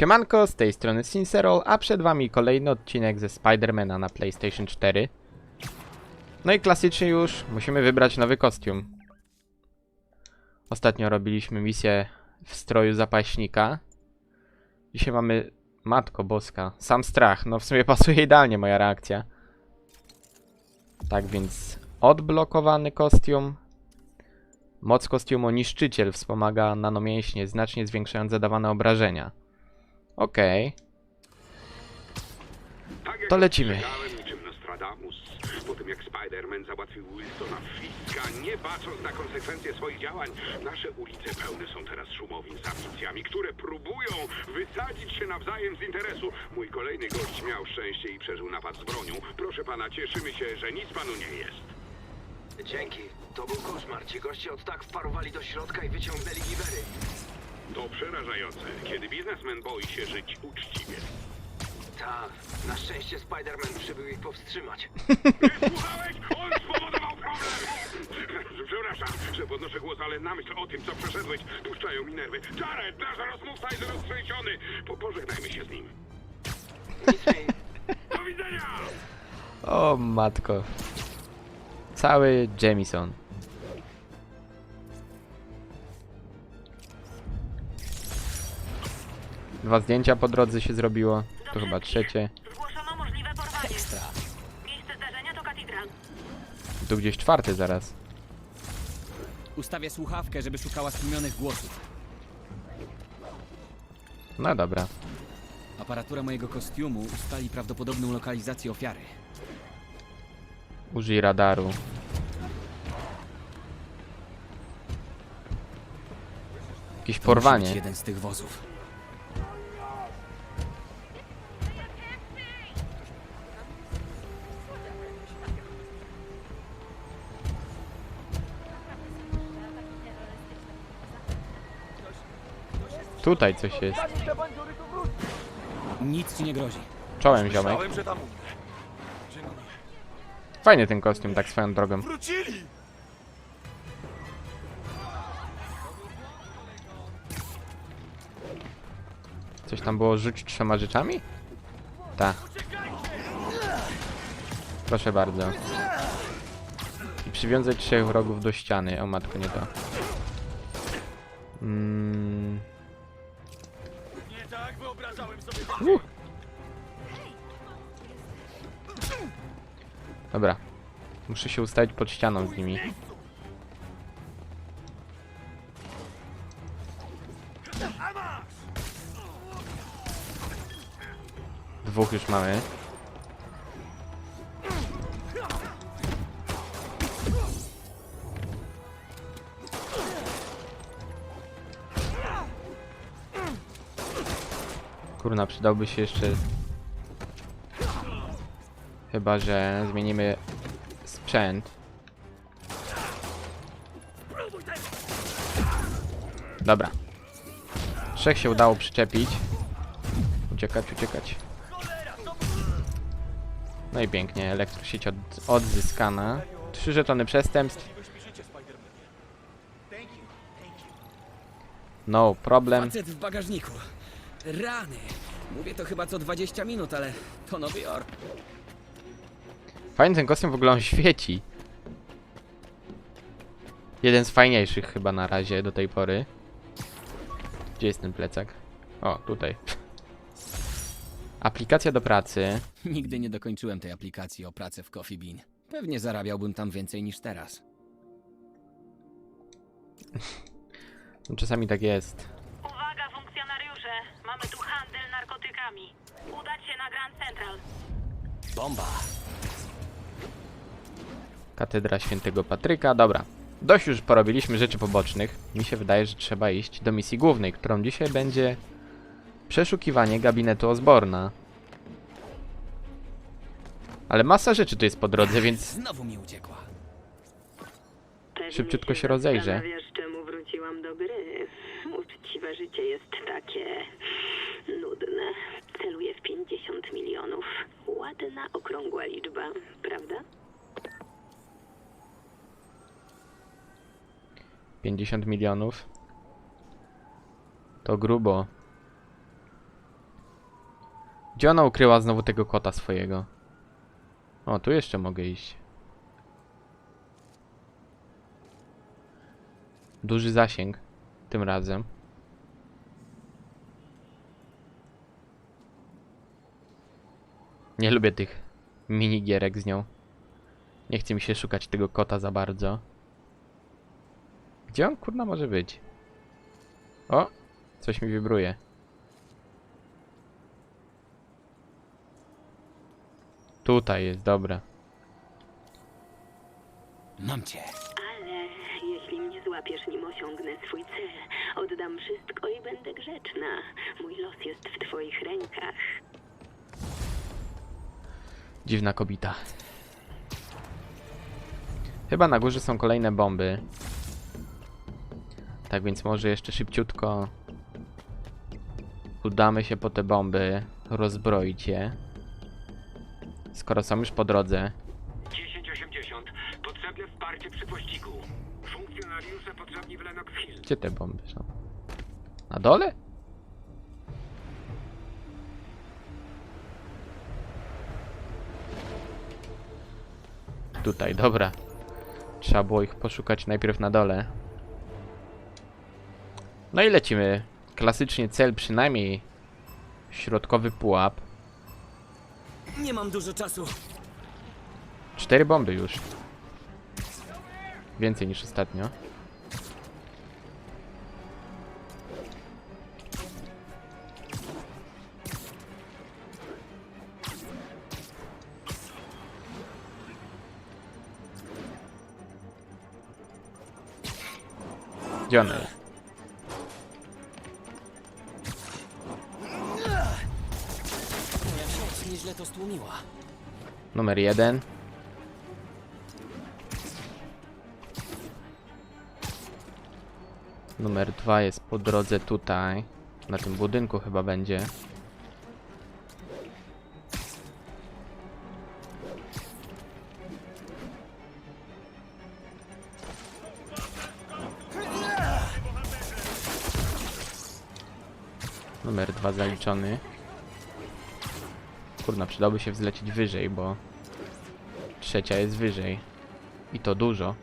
Siemanko, z tej strony Sincerol, a przed wami kolejny odcinek ze Spidermana na PlayStation 4. No i klasycznie już musimy wybrać nowy kostium. Ostatnio robiliśmy misję w stroju zapaśnika. Dzisiaj mamy... Matko boska, sam strach. No w sumie pasuje idealnie moja reakcja. Tak więc odblokowany kostium. Moc kostiumu niszczyciel wspomaga nanomięśnie, znacznie zwiększając zadawane obrażenia. Okej. Tak jak To lecimy. niczym Nostradamus, po tym jak Spider-Man załatwił Wilsona Fiska, nie bacząc na konsekwencje swoich działań, nasze ulice pełne są teraz szumowin z ambicjami, które próbują wysadzić się nawzajem z interesu. Mój kolejny gość miał szczęście i przeżył napad z bronią. Proszę pana, cieszymy się, że nic panu nie jest. Dzięki. To był koszmar. Ci goście od tak wparowali do środka i wyciągnęli giwery. To przerażające, kiedy biznesmen boi się żyć uczciwie. Tak. Na szczęście Spider-Man przybył ich powstrzymać. Słuchałeś? On spowodował problem! Przepraszam, że podnoszę głos, ale na myśl o tym, co przeszedłeś, puszczają mi nerwy. Jared, nasz rozmówca jest roztrzęsiony! Po, pożegnajmy się z nim. Nic mi... Do widzenia! O matko. Cały Jamison. Dwa zdjęcia po drodze się zrobiło. To chyba trzecie. Zgłoszono możliwe porwanie. Ekstra. Miejsce zdarzenia to katedral. Tu gdzieś czwarty zaraz. Ustawię słuchawkę, żeby szukała stłumionych głosów. No dobra. Aparatura mojego kostiumu ustali prawdopodobną lokalizację ofiary. Użyj radaru. Jakieś Musi porwanie. jeden z tych wozów. Tutaj coś jest. Nic ci nie grozi. Czołem ziomek. że tam Fajny ten kostium, tak swoją drogą. wrócili! Coś tam było rzuć trzema rzeczami? Tak. Proszę bardzo. I przywiązać trzech wrogów do ściany. O matko, nie to. Mm, tak wyobrażałem sobie uh. Dobra. Muszę się ustawić pod ścianą z nimi. Dwóch już mamy. Kurna, przydałby się jeszcze... Chyba, że zmienimy sprzęt. Dobra. Trzech się udało przyczepić. Uciekać, uciekać. No i pięknie, elektrosieć od, odzyskana. Trzy żetony przestępstw. No problem. W bagażniku. Rany. Mówię to chyba co 20 minut, ale to Nowy Jork. Fajny ten kostium w ogóle on świeci. Jeden z fajniejszych chyba na razie do tej pory. Gdzie jest ten plecak? O, tutaj. Aplikacja do pracy. Nigdy nie dokończyłem tej aplikacji o pracę w Coffee Bean. Pewnie zarabiałbym tam więcej niż teraz. No, Czasami tak jest. Uwaga, funkcjonariusze. Mamy tu handel narkotykami. Na Grand Central. Bomba. Katedra Świętego Patryka. Dobra. Dość już porobiliśmy rzeczy pobocznych. Mi się wydaje, że trzeba iść do misji głównej, którą dzisiaj będzie przeszukiwanie gabinetu Osborna. Ale masa rzeczy tu jest po drodze, więc Znowu mi uciekła. Pewnie Szybciutko się rozejrzę. zastanawiasz, czemu wróciłam do gry. Uczciwe życie jest takie nudne. Celuję w 50 milionów. Ładna, okrągła liczba, prawda? 50 milionów. To grubo. Gdzie ona ukryła znowu tego kota swojego? O, tu jeszcze mogę iść. Duży zasięg. Tym razem. Nie lubię tych minigierek z nią. Nie chce mi się szukać tego kota za bardzo. Gdzie on kurna może być? O! Coś mi wibruje. Tutaj jest, dobra. Mam cię. Ale jeśli mnie złapiesz, nim osiągnę swój cel, oddam wszystko i będę grzeczna. Mój los jest w twoich rękach. Dziwna kobita. Chyba na górze są kolejne bomby. Tak więc może jeszcze szybciutko udamy się po te bomby, rozbroić je. Skoro są już po drodze. 1080. Potrzebne wsparcie przy pościgu. Funkcjonariusze potrzebni w Lennox Hill. Gdzie te bomby są? Na dole? Tutaj, dobra. Trzeba było ich poszukać najpierw na dole. No i lecimy. Klasycznie cel przynajmniej środkowy pułap. Nie mam dużo czasu. Cztery bomby już. Więcej niż ostatnio. Gdzie ona jest? To stłumiła. Numer jeden. Numer dwa jest po drodze tutaj. Na tym budynku chyba będzie. Numer dwa zaliczony. Kurna, przydałoby się wzlecieć wyżej, bo trzecia jest wyżej. I to dużo.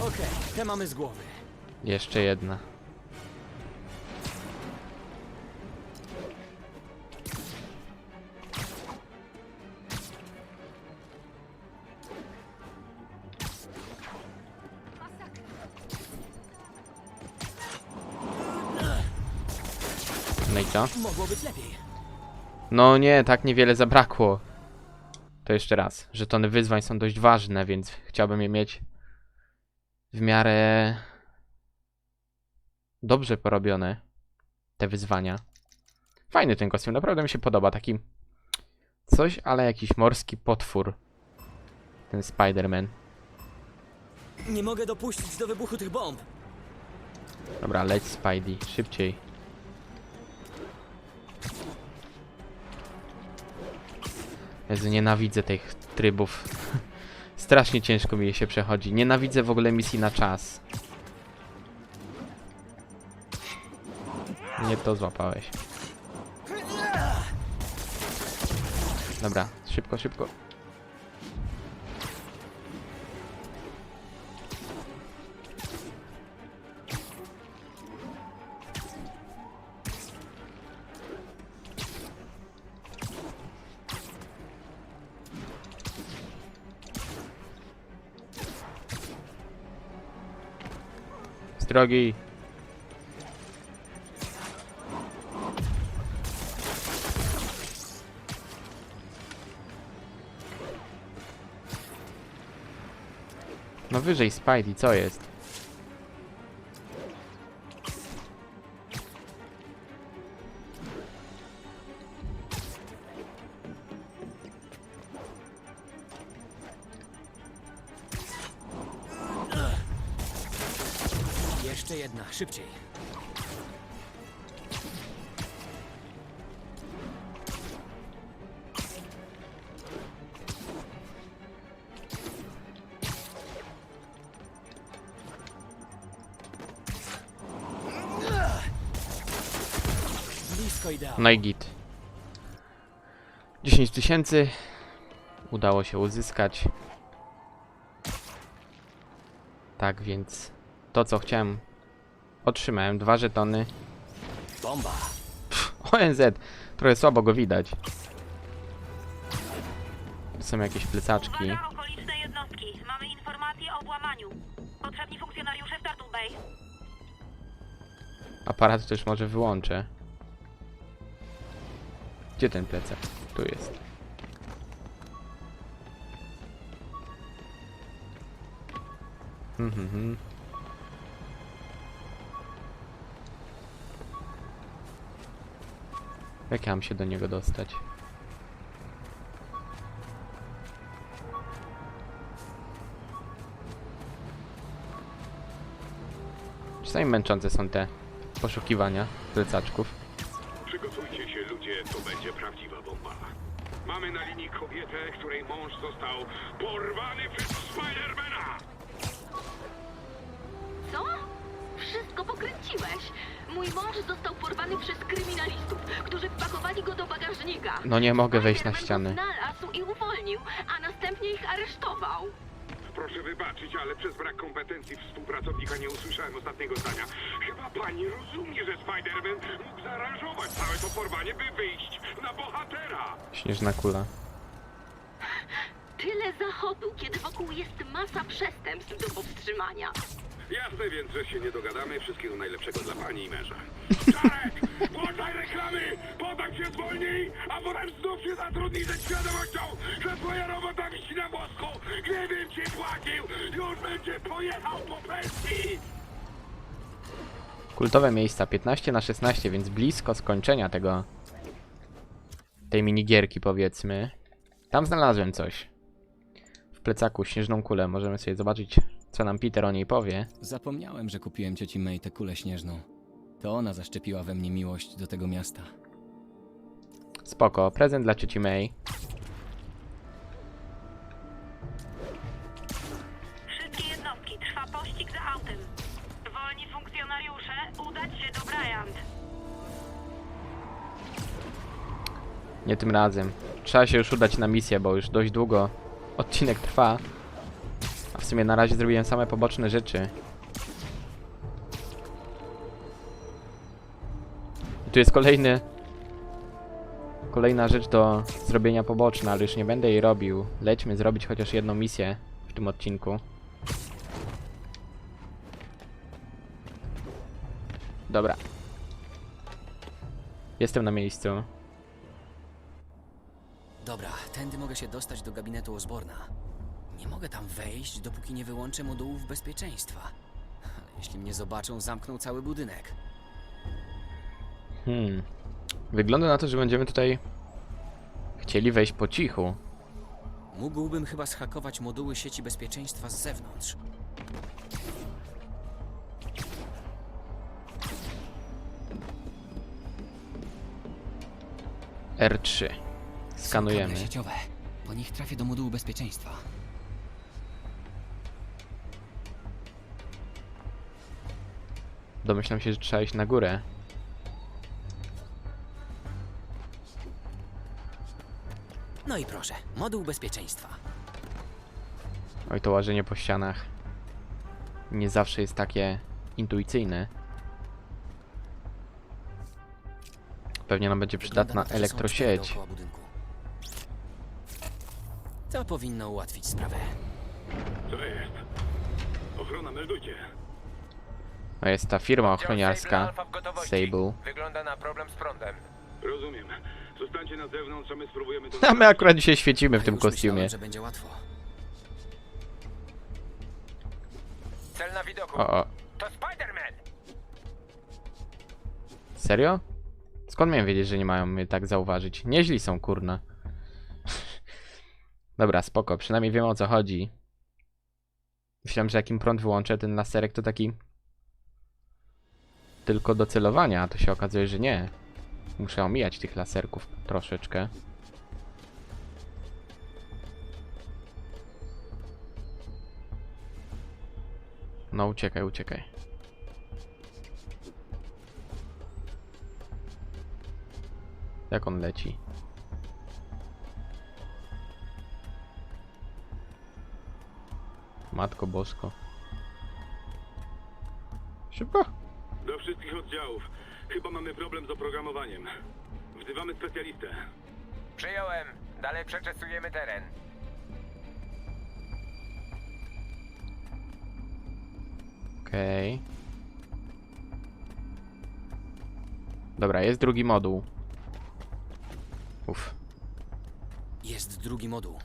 Okej, te mamy z głowy. Jeszcze jedna. No lepiej. No nie, tak niewiele zabrakło. To jeszcze raz. Żetony wyzwań są dość ważne, więc chciałbym je mieć w miarę dobrze porobione. Te wyzwania. Fajny ten kostium, naprawdę mi się podoba. Taki coś, ale jakiś morski potwór. Ten Spider-Man. Nie mogę dopuścić do wybuchu tych bomb. Dobra, leć Spidey, szybciej. Jezu, nienawidzę tych trybów. Strasznie ciężko mi je się przechodzi. Nienawidzę w ogóle misji na czas. Nie to złapałeś. Dobra, szybko, szybko. Drogi. No wyżej Spidey, co jest? No i git. 10 tysięcy. Udało się uzyskać. Tak więc to co chciałem otrzymałem. Dwa żetony. Bomba. ONZ. Trochę słabo go widać. Tu są jakieś plecaczki. Uwaga, okoliczne jednostki. Mamy informacje o włamaniu. Potrzebni funkcjonariusze w Turtle Bay. Aparat też może wyłączę. Gdzie ten plecak? Tu jest. Mhm, mhm. Jak ja mam się do niego dostać? Czasami męczące są te poszukiwania plecaczków. Będzie prawdziwa bomba. Mamy na linii kobietę, której mąż został porwany przez Spidermana! Co? Wszystko pokręciłeś. Mój mąż został porwany przez kryminalistów, którzy wpakowali go do bagażnika. No nie mogę wejść na Spider-Man ściany. znalazł i uwolnił, a następnie ich aresztował. Proszę wybaczyć, ale przez brak kompetencji współpracownika nie usłyszałem ostatniego zdania. Pani rozumie, że Spider-Man mógł zaaranżować całe to porwanie, by wyjść na bohatera! Śnieżna kula. Tyle zachodu, kiedy wokół jest masa przestępstw do powstrzymania. Jasne więc, że się nie dogadamy. Wszystkiego najlepszego dla pani i męża. Czarek! Włączaj reklamy! Potem się zwolnij, a potem znów się zatrudnij ze świadomością, że twoja robota wisi na włosku! Gdybym ci płacił, już będzie pojechał po pensji! Kultowe miejsca 15 na 16, więc blisko skończenia tego tej minigierki powiedzmy. Tam znalazłem coś. W plecaku śnieżną kulę. Możemy sobie zobaczyć, co nam Peter o niej powie. Zapomniałem, że kupiłem cioci May tę kulę śnieżną. To ona zaszczepiła we mnie miłość do tego miasta. Spoko, prezent dla cioci May. Nie tym razem. Trzeba się już udać na misję, bo już dość długo odcinek trwa. A w sumie na razie zrobiłem same poboczne rzeczy. I tu jest kolejny... Kolejna rzecz do zrobienia poboczna, ale już nie będę jej robił. Lećmy zrobić chociaż jedną misję w tym odcinku. Dobra. Jestem na miejscu. Dobra, tędy mogę się dostać do gabinetu Osborna. Nie mogę tam wejść, dopóki nie wyłączę modułów bezpieczeństwa. Jeśli mnie zobaczą, zamkną cały budynek. Hmm. Wygląda na to, że będziemy tutaj chcieli wejść po cichu. Mógłbym chyba schakować moduły sieci bezpieczeństwa z zewnątrz. R3. Skanujemy. sieciowe. Po nich trafię do modułu bezpieczeństwa. Domyślam się, że trzeba iść na górę. No i proszę, moduł bezpieczeństwa. Oj, to łażenie po ścianach nie zawsze jest takie intuicyjne. Pewnie nam będzie Wygląda przydatna na to, że są cztery elektrosieć. dookoła budynku. To powinno ułatwić sprawę. Co jest? Ochrona, meldujcie. No jest ta firma ochroniarska Sable. Wygląda na problem z prądem. Rozumiem. Zostańcie na zewnątrz, a my spróbujemy to... A my akurat dzisiaj świecimy w tym już kostiumie. Myślałem, że będzie łatwo. Cel na widoku. O, o. To Spider-Man! Serio? Skąd miałem wiedzieć, że nie mają mnie tak zauważyć? Nieźli są, kurna. Dobra, spoko, przynajmniej wiem o co chodzi. Myślałem, że jak im prąd wyłączę, ten laserek to taki... Tylko do celowania, a to się okazuje, że nie. Muszę omijać tych laserków troszeczkę. No uciekaj, uciekaj. Jak on leci? Matko Bosko. Szybko. Do wszystkich oddziałów. Chyba mamy problem z oprogramowaniem. Wzywamy specjalistę. Przyjąłem. Dalej przeczesujemy teren. Okej. Dobra, jest drugi moduł. Uff. Jest drugi moduł.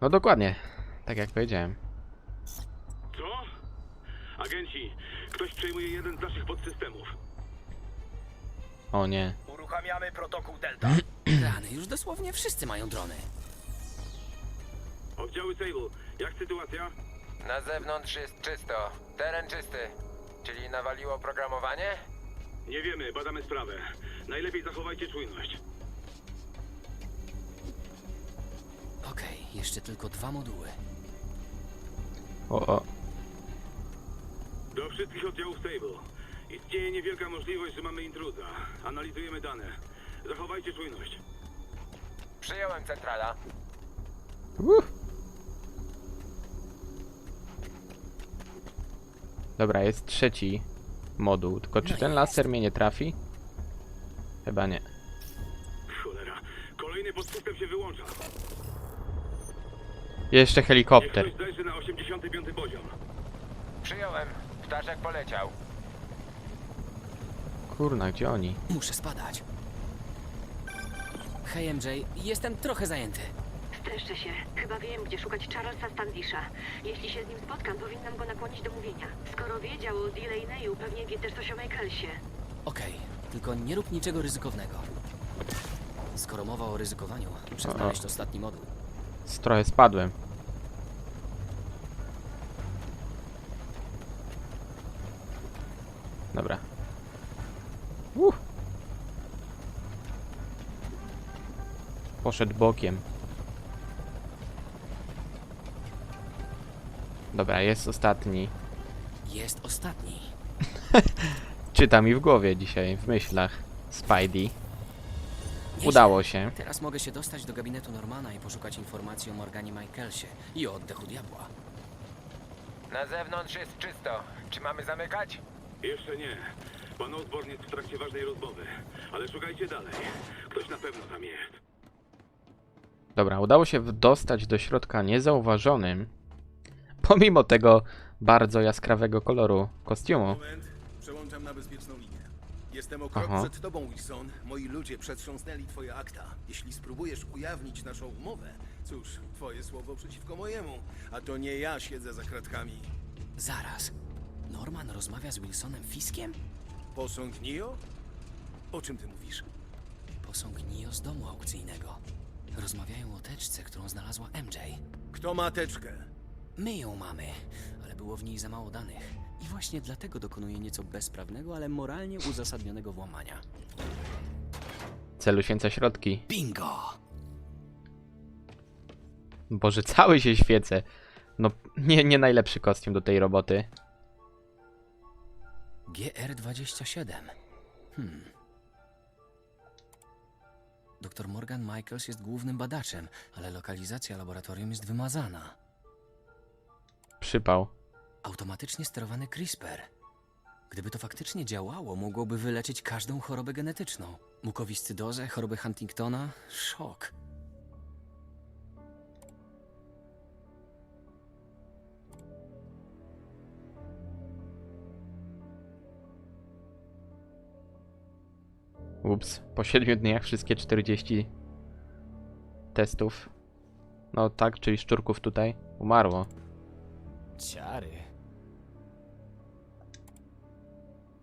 No dokładnie. Tak jak powiedziałem. Agenci, ktoś przejmuje jeden z naszych podsystemów. O nie. Uruchamiamy protokół Delta. Rany, już dosłownie wszyscy mają drony. Oddziały Sable, jak sytuacja? Na zewnątrz jest czysto. Teren czysty. Czyli nawaliło oprogramowanie? Nie wiemy, badamy sprawę. Najlepiej zachowajcie czujność. Okej, jeszcze tylko dwa moduły. O, o. Do wszystkich oddziałów Stable. Istnieje niewielka możliwość, że mamy intruza. Analizujemy dane. Zachowajcie czujność. Przyjąłem centrala. Uff. Dobra, jest trzeci moduł. Tylko czy ten laser mnie nie trafi? Chyba nie. Cholera. Kolejny podsystem się wyłącza. Jeszcze Niech helikopter. ktoś zajrzy na 85 poziom. Przyjąłem. Ptaszek poleciał. Kurna, gdzie oni? Muszę spadać. Hej MJ, jestem trochę zajęty. Streszczę się. Chyba wiem, gdzie szukać Charlesa Standisha. Jeśli się z nim spotkam, powinnam go nakłonić do mówienia. Skoro wiedział o Delaney'u, pewnie wie też coś o Michaelsie. Okej, tylko nie rób niczego ryzykownego. Skoro mowa o ryzykowaniu, muszę znaleźć ostatni moduł. Z trochę spadłem. Dobra. Uh. Poszedł bokiem. Dobra, jest ostatni. Jest ostatni. Czyta mi w głowie dzisiaj, w myślach. Spidey. Nieźle. Udało się. Teraz mogę się dostać do gabinetu Normana i poszukać informacji o Morganie Michaelsie i o oddechu diabła. Na zewnątrz jest czysto. Czy mamy zamykać? Jeszcze nie. Pan Osborn jest w trakcie ważnej rozmowy. Ale szukajcie dalej. Ktoś na pewno tam jest. Dobra, udało się dostać do środka niezauważonym. Pomimo tego bardzo jaskrawego koloru kostiumu. Moment, przełączam na bezpieczną linię. Jestem o krok Aha. przed tobą, Wilson. Moi ludzie przetrząsnęli twoje akta. Jeśli spróbujesz ujawnić naszą umowę, cóż, twoje słowo przeciwko mojemu. A to nie ja siedzę za kratkami. Zaraz. Norman rozmawia z Wilsonem Fiskiem? Posąg Nio? O czym ty mówisz? Posąg Nio z domu aukcyjnego. Rozmawiają o teczce, którą znalazła MJ. Kto ma teczkę? My ją mamy, ale było w niej za mało danych. I właśnie dlatego dokonuje nieco bezprawnego, ale moralnie uzasadnionego włamania. Celu święca środki. Bingo! Boże, cały się świecę. No, nie, nie najlepszy kostium do tej roboty. GR27. Hmm. Doktor Morgan Michaels jest głównym badaczem, ale lokalizacja laboratorium jest wymazana. Przypał. Automatycznie sterowany CRISPR. Gdyby to faktycznie działało, mogłoby wyleczyć każdą chorobę genetyczną. Mukowiscydozę, chorobę Huntingtona, szok. Ups, po 7 dniach wszystkie 40 testów. No tak, czyli szczurków tutaj umarło. Ciary.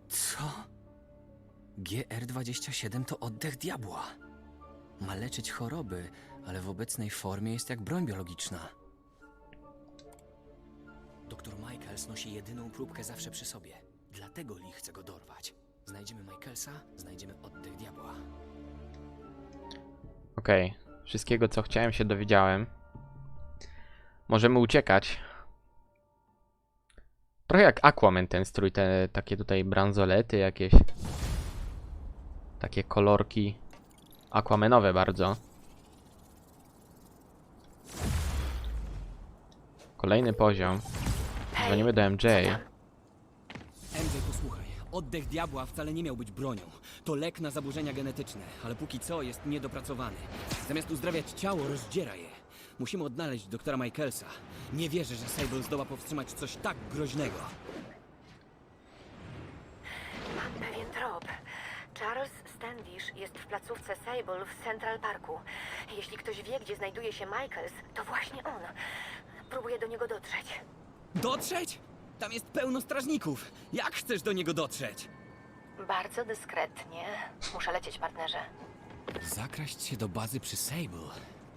Co? GR27 to oddech diabła. Ma leczyć choroby, ale w obecnej formie jest jak broń biologiczna. Doktor Michaels nosi jedyną próbkę zawsze przy sobie. Dlatego Lee chce go dorwać. Znajdziemy Michaelsa, znajdziemy oddech diabła. Okej, wszystkiego co chciałem się dowiedziałem. Możemy uciekać. Trochę jak Aquaman ten strój, te takie tutaj bransolety jakieś. Takie kolorki. aquamenowe bardzo. Kolejny poziom. Dzwonimy do MJ. Oddech diabła wcale nie miał być bronią. To lek na zaburzenia genetyczne, ale póki co jest niedopracowany. Zamiast uzdrawiać ciało, rozdziera je. Musimy odnaleźć doktora Michaelsa. Nie wierzę, że Sable zdoła powstrzymać coś tak groźnego. Mam pewien trop. Charles Standish jest w placówce Sable w Central Parku. Jeśli ktoś wie, gdzie znajduje się Michaels, to właśnie on. Próbuję do niego dotrzeć. Dotrzeć? Tam jest pełno strażników. Jak chcesz do niego dotrzeć? Bardzo dyskretnie. Muszę lecieć, partnerze. Zakraść się do bazy przy Sable.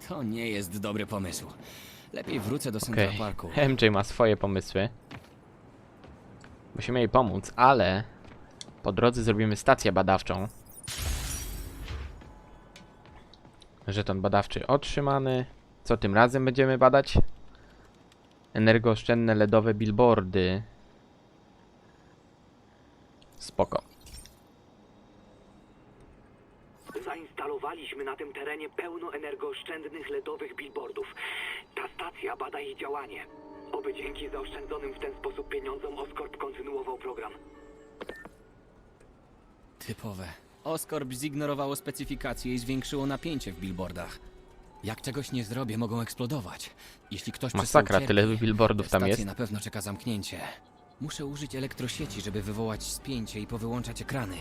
To nie jest dobry pomysł. Lepiej wrócę do Central Okej. Parku. MJ ma swoje pomysły. Musimy jej pomóc, ale po drodze zrobimy stację badawczą. Żeton badawczy otrzymany. Co tym razem będziemy badać? Energooszczędne LEDowe billboardy. Spoko. Zainstalowaliśmy na tym terenie pełno energooszczędnych LEDowych billboardów. Ta stacja bada ich działanie. Oby dzięki zaoszczędzonym w ten sposób pieniądzom Oscorp kontynuował program. Typowe. Oscorp zignorowało specyfikacje i zwiększyło napięcie w billboardach. Jak czegoś nie zrobię, mogą eksplodować. Jeśli ktoś Masakra, przestał tyle cierpi, billboardów tam stację jest. na pewno czeka zamknięcie. Muszę użyć elektrosieci, żeby wywołać spięcie i powyłączać ekrany.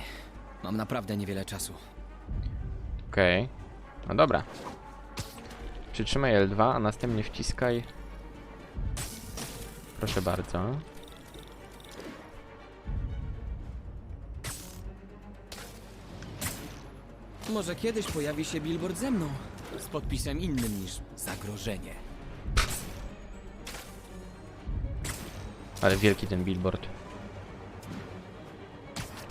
Mam naprawdę niewiele czasu. Okej. No dobra. Przytrzymaj L2, a następnie wciskaj. Proszę bardzo. Może kiedyś pojawi się billboard ze mną. Z podpisem innym niż zagrożenie. Ale wielki ten billboard.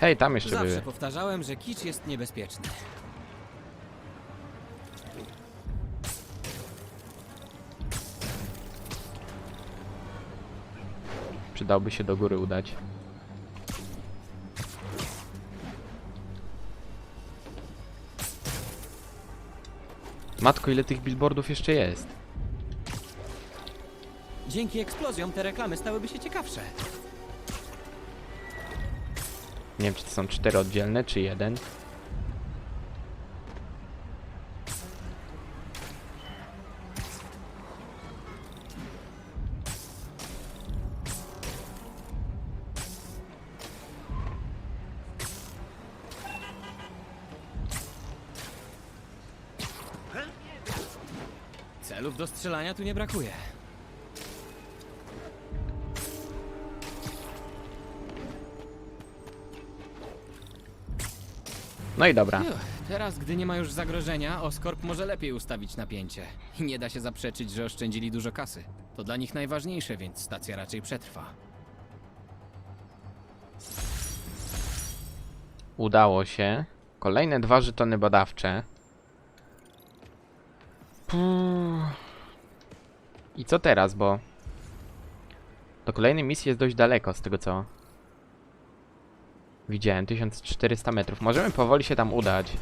Hej, tam jeszcze Zawsze były. powtarzałem, że kicz jest niebezpieczny. Przydałby się do góry udać. Matko, ile tych billboardów jeszcze jest? Dzięki eksplozjom te reklamy stałyby się ciekawsze. Nie wiem, czy to są cztery oddzielne, czy jeden. Celów do strzelania tu nie brakuje. No i dobra. Uch, teraz, gdy nie ma już zagrożenia, Oscorp może lepiej ustawić napięcie. I nie da się zaprzeczyć, że oszczędzili dużo kasy. To dla nich najważniejsze, więc stacja raczej przetrwa. Udało się. Kolejne dwa żetony badawcze. I co teraz, bo... Do kolejnej misji jest dość daleko, z tego co... Widziałem, 1400 metrów. Możemy powoli się tam udać.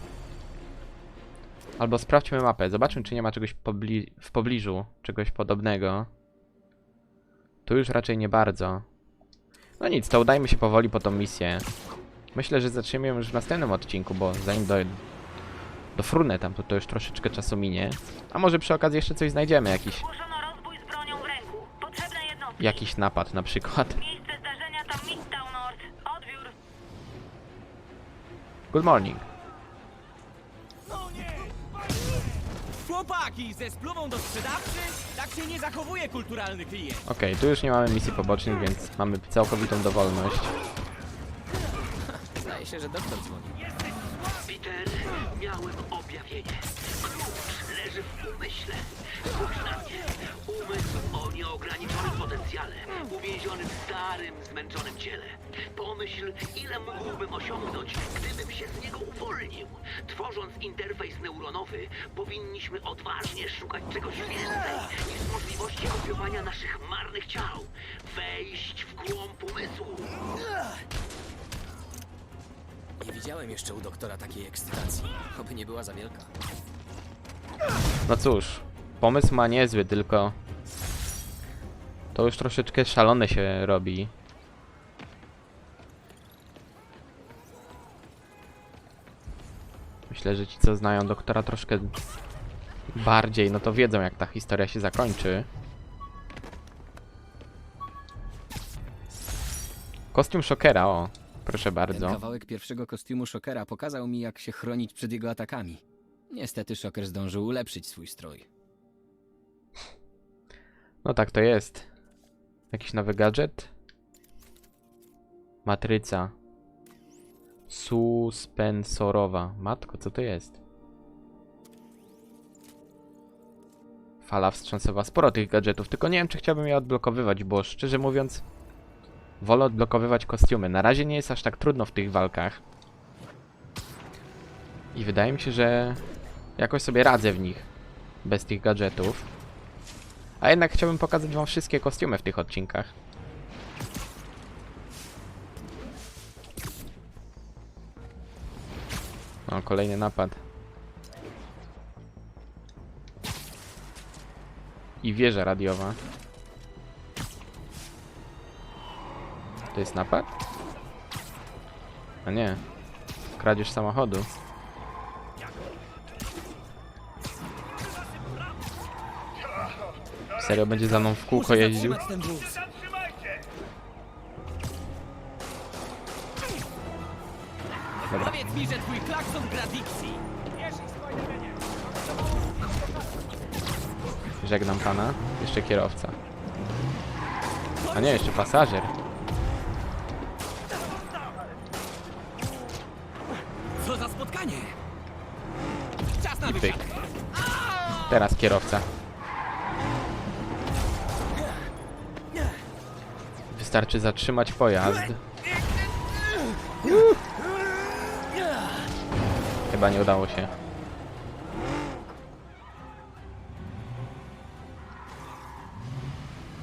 Albo sprawdźmy mapę, zobaczmy czy nie ma czegoś pobli w pobliżu, czegoś podobnego. Tu już raczej nie bardzo. No nic, to udajmy się powoli po tą misję. Myślę, że ją już w następnym odcinku, bo zanim do, do frunę tam, to, to już troszeczkę czasu minie. A może przy okazji jeszcze coś znajdziemy, jakiś, Zgłoszono rozbój z bronią w ręku. Potrzebne jednostki. jakiś napad na przykład. Miejsce zdarzenia to Midtown North. Odbiór. Good morning. Chłopaki, ze spluwą do sprzedawcy? Tak się nie zachowuje kulturalny klient. Okej, tu już nie mamy misji pobocznych, więc mamy całkowitą dowolność. Zdaje się, że doktor dzwoni. Peter, miałem objawienie. Klucz leży w umyśle. Spójrz na mnie. Umysł o nieograniczonym potencjale. Uwięziony w starym, zmęczonym ciele. Pomyśl, ile mógłbym osiągnąć, gdybym się z niego uwolnił. Tworząc interfejs neuronowy, powinniśmy odważnie szukać czegoś więcej niż możliwości kopiowania naszych marnych ciał. Wejść w głąb umysłu. Nie widziałem jeszcze u doktora takiej ekscytacji. Oby nie była za wielka. No cóż, pomysł ma niezły, tylko to już troszeczkę szalone się robi. Myślę, że ci co znają doktora troszkę bardziej, no to wiedzą jak ta historia się zakończy. Kostium szokera, o, proszę Ten bardzo. kawałek pierwszego kostiumu Szokera pokazał mi, jak się chronić przed jego atakami. Niestety Szoker zdążył ulepszyć swój strój. No tak to jest. Jakiś nowy gadżet? Matryca. Suspensorowa. Matko, co to jest? Fala wstrząsowa. Sporo tych gadżetów, tylko nie wiem, czy chciałbym je odblokowywać, bo szczerze mówiąc, wolę odblokowywać kostiumy. Na razie nie jest aż tak trudno w tych walkach. I wydaje mi się, że jakoś sobie radzę w nich. Bez tych gadżetów. A jednak chciałbym pokazać wam wszystkie kostiumy w tych odcinkach. O, kolejny napad. I wieża radiowa. To jest napad? A nie. Kradzież samochodu. Serio będzie za mną w kółko jeździł? Dobra. Powiedz mi, że twój klakson gra Dixie. Żegnam pana. Jeszcze kierowca. A nie, jeszcze pasażer. Teraz kierowca. Wystarczy zatrzymać pojazd. Chyba nie udało się.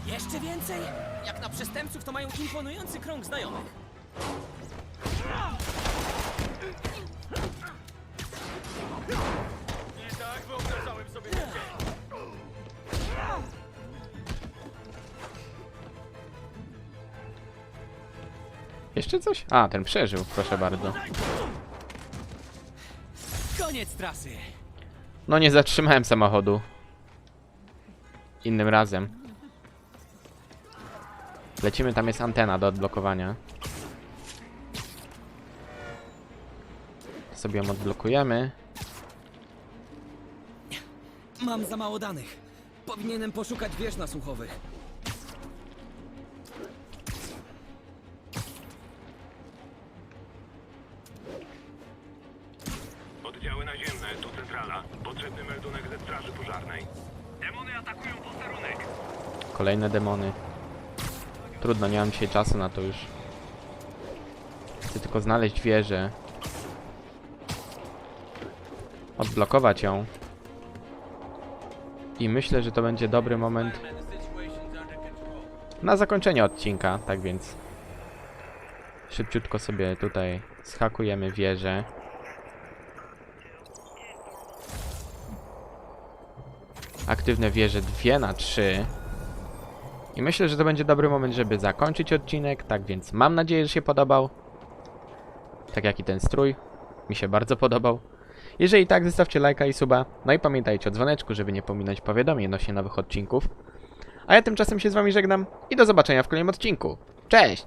Jeszcze więcej? Jak na przestępców to mają imponujący krąg znajomych. Jeszcze coś? A, ten przeżył, proszę bardzo. Koniec trasy! No nie zatrzymałem samochodu. Innym razem. Lecimy, tam jest antena do odblokowania. Sobie ją odblokujemy. Mam za mało danych. Powinienem poszukać wież nasłuchowych. Oddziały naziemne, tu centrala. Potrzebny meldunek ze straży pożarnej. Demony atakują posterunek. Kolejne demony. Trudno, nie mam dzisiaj czasu na to już. Chcę tylko znaleźć wieżę. Odblokować ją. I myślę, że to będzie dobry moment na zakończenie odcinka, tak więc szybciutko sobie tutaj schakujemy wieżę. Aktywne wieże 2 na 3. I myślę, że to będzie dobry moment, żeby zakończyć odcinek, tak więc mam nadzieję, że się podobał. Tak jak i ten strój. Mi się bardzo podobał. Jeżeli tak, zostawcie lajka i suba. No i pamiętajcie o dzwoneczku, żeby nie pominąć powiadomień odnośnie nowych odcinków. A ja tymczasem się z wami żegnam i do zobaczenia w kolejnym odcinku. Cześć!